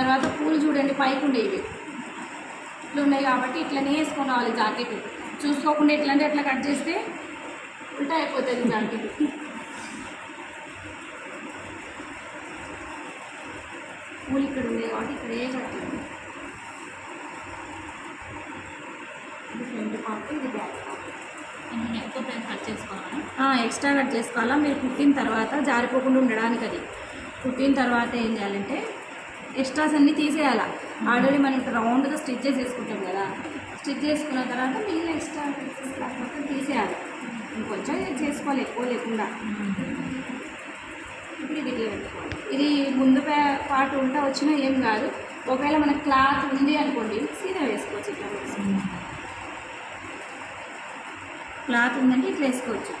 తర్వాత పూలు చూడండి పైకి ఉండేవి ఇట్లా ఉన్నాయి కాబట్టి ఇట్లనే వేసుకొని రావాలి జాకెట్. చూసుకోకుండా ఎట్లా అంటే ఎట్లా కట్ చేస్తే ఉల్టా అయిపోతుంది జాకెట్. పూలు ఇక్కడ ఉంది కాబట్టి ఇక్కడ ఏ కట్ చేయాలి. ఇది ఫ్రంట్ పార్ట్ ఇది బ్యాక్ పార్ట్. నేను ఎక్కువ ప్లేస్ కట్ చేసుకోవాలా? ఎక్స్ట్రా కట్ చేసుకోవాలా. మీరు కుట్టిన తర్వాత జారిపోకుండా ఉండడానికి అది కుట్టిన తర్వాత ఏం చేయాలంటే ఎక్స్ట్రాస్ అన్నీ తీసేయాలి? ఆల్రెడీ మనం రౌండ్గా స్టిచ్ చేసేసుకుంటాం కదా. స్టిచ్ చేసుకున్న తర్వాత మిగిలిన ఎక్స్ట్రా క్లాత్ మొత్తం తీసేయాలి. ఇంకొంచెం చేసుకోవాలి? ఎక్కువ లేకుండా. ఇప్పుడు ఇది పెట్టుకోవాలి ఇది ముందు పాటు ఉంటా వచ్చినా ఏం కాదు. ఒకవేళ మన క్లాత్ ఉంది అనుకోండి సీదా వేసుకోవచ్చు ఇట్లా వేసుకోవచ్చు క్లాత్ ఉందంటే ఇట్లా వేసుకోవచ్చు.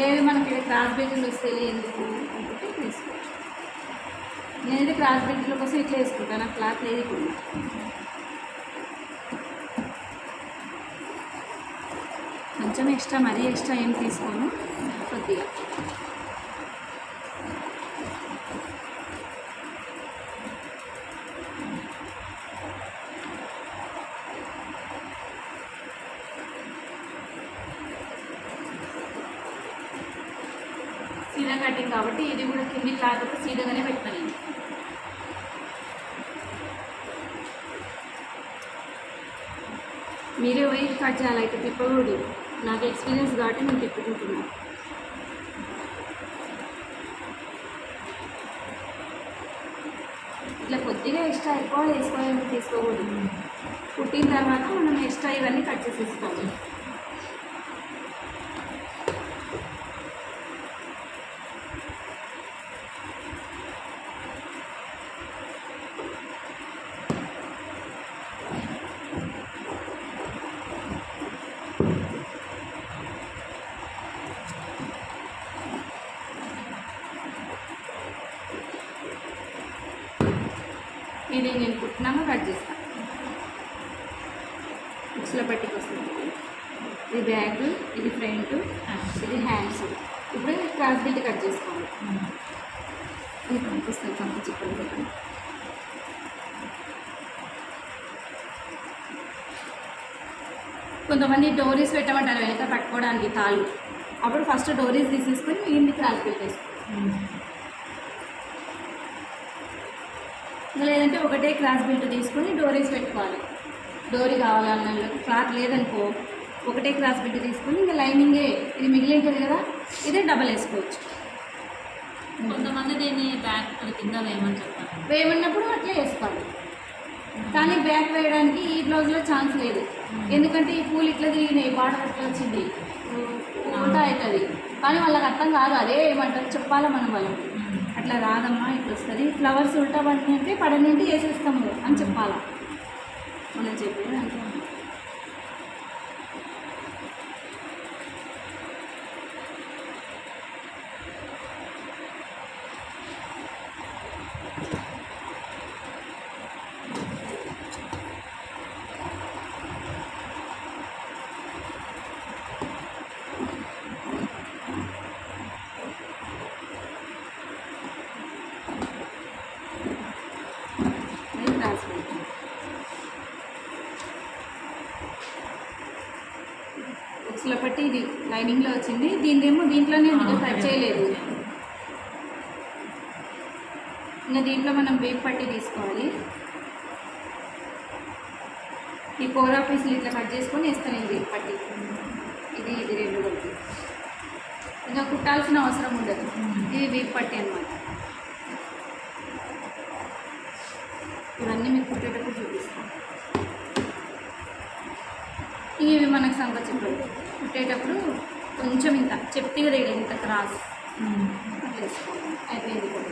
లేదు మనకి క్లాత్ క్రాస్ వస్తే ఎందుకు? అనుకుంటే వేసుకోవచ్చు. నేనైతే క్రాస్ బెల్ట్ల కోసం ఇట్లా వేసుకుంటాను నాకు క్లాత్ లేదు ఇప్పుడు. కొంచెం ఎక్స్ట్రా మరీ ఎక్స్ట్రా ఏం తీసుకోను కొద్దిగా. సీదా కటింగ్ కాబట్టి ఇది కూడా కింది క్లాత్ సీదాగానే పెడతాను నేను మీరే వెయిట్ కట్ చేయాలి అయితే తిప్పకూడదు. నాకు ఎక్స్పీరియన్స్ కాబట్టి నేను తిప్పుకుంటున్నాను ఇట్లా కొద్దిగా ఎక్స్ట్రా ఎక్కువ వేసుకోవాలని తీసుకోకూడదు. పుట్టిన తర్వాత మనం ఎక్స్ట్రా ఇవన్నీ కట్ చేసేసుకోవాలి. ఇది నేను కుట్టినాము కట్ చేస్తాను బుక్స్లో పట్టుకొస్తుంది. ఇది బ్యాగ్ ఇది ఫ్రంట్ ఇది హ్యాండ్స్. ఇప్పుడు క్రాస్ బిల్ట్ కట్ చేసుకోవాలి. ఇది పంపిస్తాను పంపించి ఇప్పుడు కొంతమంది డోరీస్ పెట్టమంటారు వెనక పట్టుకోవడానికి తాళ్ళు. అప్పుడు ఫస్ట్ డోరీస్ తీసేసుకొని మిగిలింది క్రాస్ బిల్ట్ వేసుకోవాలి ఇంకా లేదంటే ఒకటే క్రాస్ బెల్ట్ తీసుకొని డోరీస్ పెట్టుకోవాలి. డోరీ కావాలన్న క్లాత్ లేదనుకో ఒకటే క్రాస్ బెల్ట్ తీసుకొని ఇంకా లైనింగే ఇది మిగిలి ఉంటుంది కదా ఇదే డబల్ వేసుకోవచ్చు. కొంతమంది దీన్ని బ్యాక్ కింద వేయమని చెప్తారు. వేయమన్నప్పుడు అట్లే వేసుకోవాలి. కానీ బ్యాక్ వేయడానికి ఈ బ్లౌజ్లో ఛాన్స్ లేదు. ఎందుకంటే ఈ పూలు ఇట్లా తిరిగినాయి బార్డర్ అట్లా వచ్చింది. ఉల్టా అవుతుంది. కానీ వాళ్ళకి అర్థం కాదు అదే ఏమంటారు చెప్పాలా మనం వాళ్ళకి అట్లా రాదమ్మా ఇట్లా వస్తుంది ఫ్లవర్స్ ఉల్టా పడినంటే పడనంటే వేసేస్తాము అని చెప్పాలా? మనం చెప్పేది అంతే. ఇది బుక్స్లో పట్టి ఇది లైనింగ్లో వచ్చింది. దీనిదేమో దీంట్లోనే ఉంది కట్ చేయలేదు. ఇంకా దీంట్లో మనం వేప్ పట్టి తీసుకోవాలి. ఈ కోరా పీసులు ఇట్లా కట్ చేసుకొని వేస్తాను ఇది పట్టి. ఇది ఇది రెండు కలిపి. ఇంకా కుట్టాల్సిన అవసరం ఉండదు. ఇది వేపు పట్టి అన్నమాట. ఇవన్నీ మీకు కుట్టేటప్పుడు చూపిస్తాను ఇవి మనకు సంకొచ్చిప్పుడు కుట్టేటప్పుడు కొంచెం ఇంత చెప్తే కదా ఇంత క్రాస్. అట్లా వేసుకోవాలి అయిపోయింది కూడా